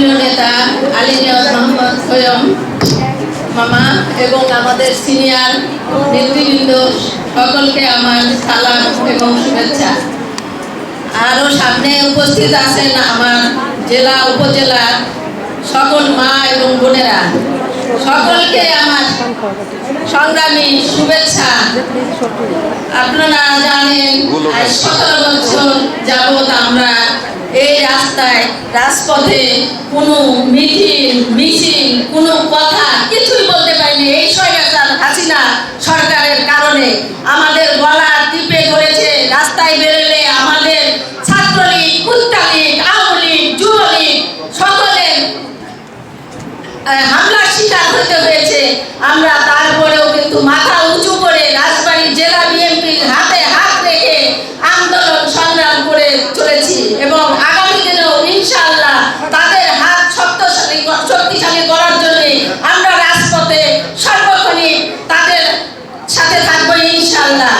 প্রিয় নেতা আলী নিয়াজ মোহাম্মদ মামা এবং আমাদের সিনিয়র নেতৃবৃন্দ, সকলকে আমার সালাম এবং শুভেচ্ছা। আরও সামনে উপস্থিত আছেন আমার জেলা উপজেলার সকল মা এবং বোনেরা। সকলকে আমার সংগ্রামী শুভেচ্ছা। আপনারা জানেন সতেরো বছর আমরা রাস্তায়, রাজপথে কোনো মিটিং, মিছিল, কোনো কথা কিছুই বলতে পারিনি। এই সরকার হাসিনা সরকারের কারণে আমাদের গলা টিপে ধরেছে, রাস্তায় বেরোলে আমাদের ছাত্রলীগ, কুত্তালীগ আওয়ামী লীগ যুবলীগ সকলের হামলার শিকার হতে হয়েছে। আমরা তারপরেও কিন্তু মাথা উঁচু করে রাজবাড়ী জেলা বিএনপির হাতে হাত রেখে আন্দোলন সংগ্রাম করে চলেছি এবং আগামী দিনেও ইনশাআল্লাহ তাদের হাত শক্তিশালী শক্তিশালী করার জন্য আমরা রাজপথে সর্বক্ষণই তাদের সাথে থাকব ইনশাআল্লাহ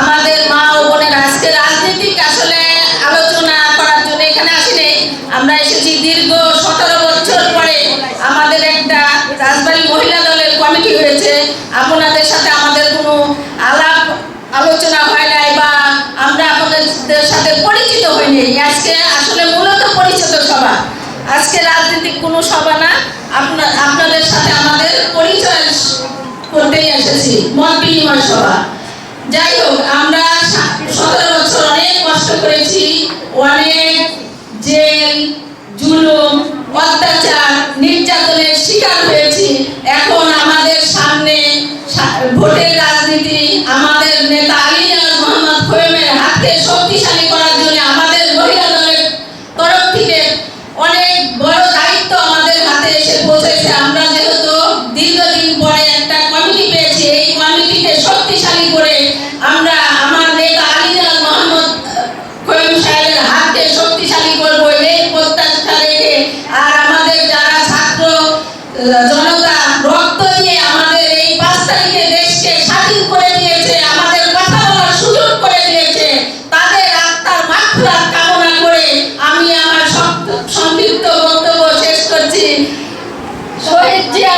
আমাদের মা ও বোনের আজকে রাজনীতিক আসলে আলোচনা করার জন্য এখানে আসিনি আমরা এসেছি দীর্ঘ সতেরো বছর পরে আমাদের একটা রাজবাড়ী মহিলা দলের কমিটি হয়েছে। আপনাদের সাথে আমাদের কোনো আলাপ আলোচনা হয় নাই বা আমরা আপনাদের সাথে পরিচিত হইনি। আজকে আসলে মূলত পরিচিত সভা। আজকে রাজনৈতিক কোনো সভা না। আপনার আপনাদের সাথে আমাদের পরিচয় করতেই এসেছি। মত বিনিময় সভা। যাই হোক, আমরা সা- সতেরো বছর অনেক কষ্ট করেছি অনেক জেল জুলুম অত্যাচার, নির্যাতনের শিকার হয়েছি। এখন আমাদের সামনে ভোটের রাজনীতি আমাদের নেতা আলী শক্তিশালী করার জন্য আমাদের তরফ থেকে অনেক বড় দায়িত্ব আমাদের হাতে এসে পৌঁছেছে। আমরা যেহেতু দীর্ঘদিন পরে একটা কমিটি পেয়েছি, এই কমিটিকে শক্তিশালী করে আমরা আমার নেতা আলী নিয়াজ মোহাম্মদ খোয়েম সাহেবের হাতকে শক্তিশালী করব এই প্রত্যাশা রেখে আর আমাদের যারা ছাত্র জনতা রক্ত দিয়ে আমাদের এই পাঁচ তারিখে দেশকে স্বাধীন করে দিয়েছে, আমাদের কথা বলার সুযোগ করে দিয়েছে, তাদের আত্মার মাত্রার কামনা করে আমি আমার সংক্ষিপ্ত বক্তব্য শেষ করছি। শহীদ জিয়া